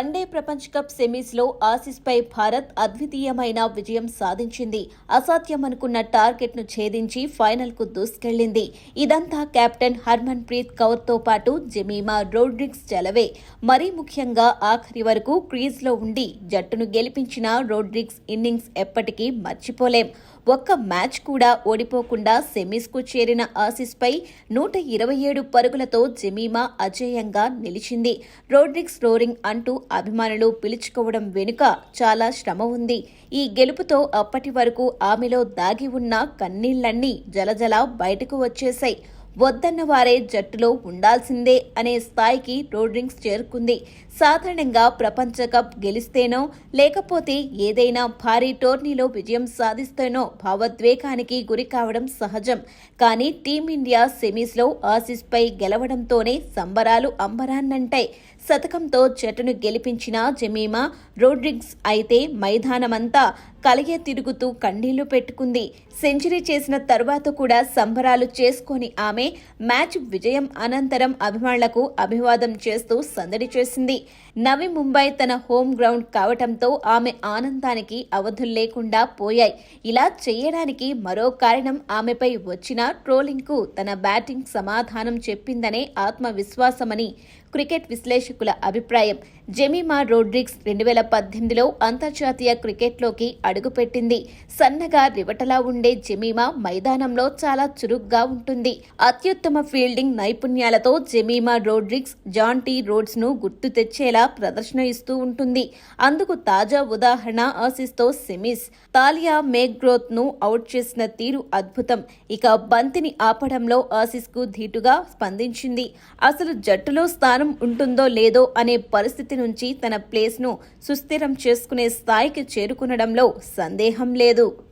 One day ప్రపంచ cup సెమీస్లో ఆసిస్పై Bharat అద్వితీయమైన విజయం సాధించింది. అసాధ్యమనుకున్న టార్గెట్ను ఛేదించి ఫైనల్కు దూసుకెళ్ళింది ఇదంతా కెప్టెన్ హర్మన్ ప్రీత్ కౌర్తో పాటు జమీమా రోడ్రిగ్స్ చలవే మరీ ముఖ్యంగా ఆఖరి వరకు క్రీజ్లో ఉండి జట్టును గెలిపించిన రోడ్రిగ్స్ ఇన్నింగ్స్ ఎప్పటికీ మర్చిపోలేం. ఒక్క మ్యాచ్ కూడా ఓడిపోకుండా సెమీస్కు చేరిన ఆసిస్పై నూట ఇరవై ఏడు పరుగులతో జమీమా అజేయంగా నిలిచింది. రోడ్రిక్స్ రోరింగ్ అంటూ అభిమానులు పిలుచుకోవడం వెనుక చాలా శ్రమ ఉంది. ఈ గెలుపుతో అప్పటి వరకు ఆమెలో దాగి ఉన్న కన్నీళ్ళన్నీ జలజల బయటకు వచ్చేశాయి. వద్దన్న వారే జట్టులో ఉండాల్సిందే అనే స్థాయికి రోడ్రింగ్స్ చేరుకుంది. సాధారణంగా ప్రపంచ కప్ గెలిస్తేనో లేకపోతే ఏదైనా భారీ టోర్నీలో విజయం సాధిస్తేనో భావోద్వేగానికి గురి కావడం సహజం. కానీ టీమిండియా సెమీస్లో ఆసీస్పై గెలవడంతోనే సంబరాలు అంబరాన్నంటాయి. శతకంతో జట్టును గెలిపించిన జమీమా రోడ్రిగ్స్ అయితే మైదానమంతా కలిగే తిరుగుతూ కన్నీళ్ళు పెట్టుకుంది. సెంచరీ చేసిన తర్వాత కూడా సంబరాలు చేసుకొని ఆమె మ్యాచ్ విజయం అనంతరం అభిమానులకు అభివాదం చేస్తూ సందడి చేసింది. నవి ముంబై తన హోమ్ గ్రౌండ్ కావటంతో ఆమె ఆనందానికి అవధులు లేకుండా పోయాయి. ఇలా చేయడానికి మరో కారణం ఆమెపై వచ్చిన ట్రోలింగ్కు తన బ్యాటింగ్ సమాధానం చెప్పిందనే ఆత్మవిశ్వాసమని క్రికెట్ విశ్లేషకుల అభిప్రాయం. జెమీమా రోడ్రిగ్స్ రెండు వేల పద్దెనిమిదిలో అంతర్జాతీయ క్రికెట్లోకి అడుగుపెట్టింది. సన్నగా రివటలా ఉండే జెమీమా మైదానంలో చాలా చురుగ్గా ఉంటుంది. అత్యుత్తమ ఫీల్డింగ్ నైపుణ్యాలతో జెమీమా రోడ్రిక్స్ జాన్ టీ రోడ్స్ను గుర్తు తెచ్చేలా ప్రదర్శన ఇస్తూ ఉంటుంది. అందుకు తాజా ఉదాహరణ ఆసిస్తో సెమీస్. తాలియా మేగ్రోత్ను అవుట్ చేసిన తీరు అద్భుతం. ఇక బంతిని ఆపడంలో ఆసిస్కు ధీటుగా స్పందించింది. అసలు జట్టులో స్థానం ఉంటుందో లేదో అనే పరిస్థితి నుంచి తన ప్లేస్ను సుస్థిరం చేసుకునే స్థాయికి చేరుకునడంలో సందేహం లేదు.